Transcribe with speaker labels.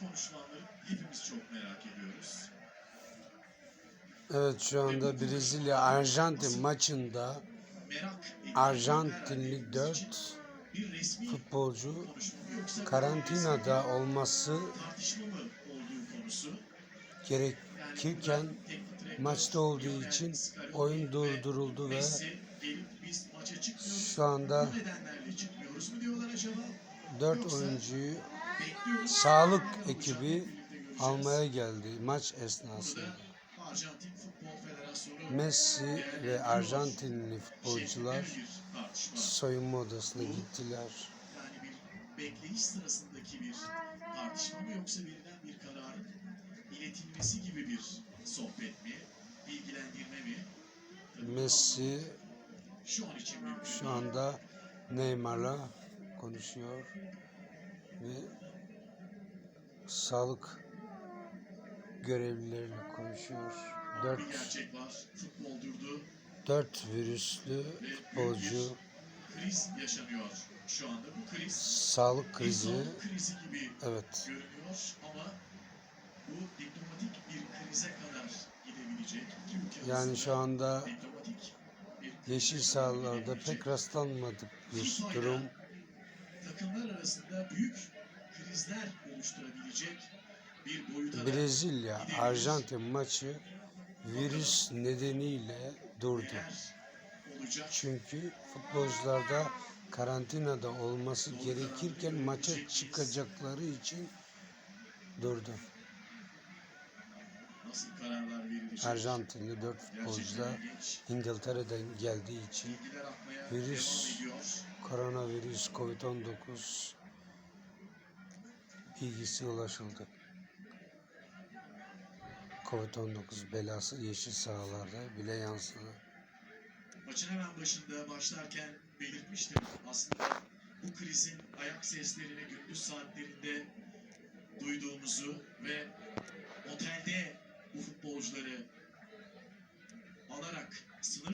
Speaker 1: konuşulanları hepimiz çok merak ediyoruz.
Speaker 2: Evet şu anda Brezilya Arjantin maçında Arjantinli
Speaker 1: haberlerimiz
Speaker 2: 4
Speaker 1: için bir resmi
Speaker 2: futbolcu karantinada olması gerekirken maçta olduğu için oyun durduruldu ve şu anda
Speaker 1: Bu nedenlerle çıkmıyoruz mu diyorlar acaba?
Speaker 2: 4 oyuncuyu. Sağlık ekibi almaya geldi maç esnasında. Messi ve Arjantinli futbolcular soyunma odasına gittiler.
Speaker 1: Yani bir bekleyiş sırasındaki bir tartışma mı yoksa verilen bir kararın iletilmesi gibi bir sohbet mi, bilgilendirme mi?
Speaker 2: Messi
Speaker 1: şu an için
Speaker 2: şu anda Neymar'la konuşuyor ve sağlık görevlileriyle konuşuyor. Dört, dört virüslü futbolcu
Speaker 1: kriz yaşanıyor şu anda. Bu kriz
Speaker 2: sağlık krizi
Speaker 1: krizi gibi
Speaker 2: evet
Speaker 1: görünüyor ama bu diplomatik bir krize kadar gidebilecek
Speaker 2: yani şu anda yeşil sahalarda pek rastlanmadık bir durum.
Speaker 1: takımlar arasında büyük krizler oluşturabilecek bir boyuta
Speaker 2: Brezilya Arjantin maçı virüs nedeniyle durdu. Çünkü futbolcularda karantinada olması gerekirken maça çıkacakları için durdu. Arjantinli 4 futbolcu da. İngiltere'den geldiği için Virüs- koronavirüs COVID-19 bilgisi ulaşıldı. Covid-19 belası yeşil sahalarda bile yansıdı.
Speaker 1: Maçın hemen başında başlarken belirtmiştim. Aslında bu krizin ayak seslerini gündüz saatlerinde duyduğumuzu ve otelde bu futbolcuları alarak sınır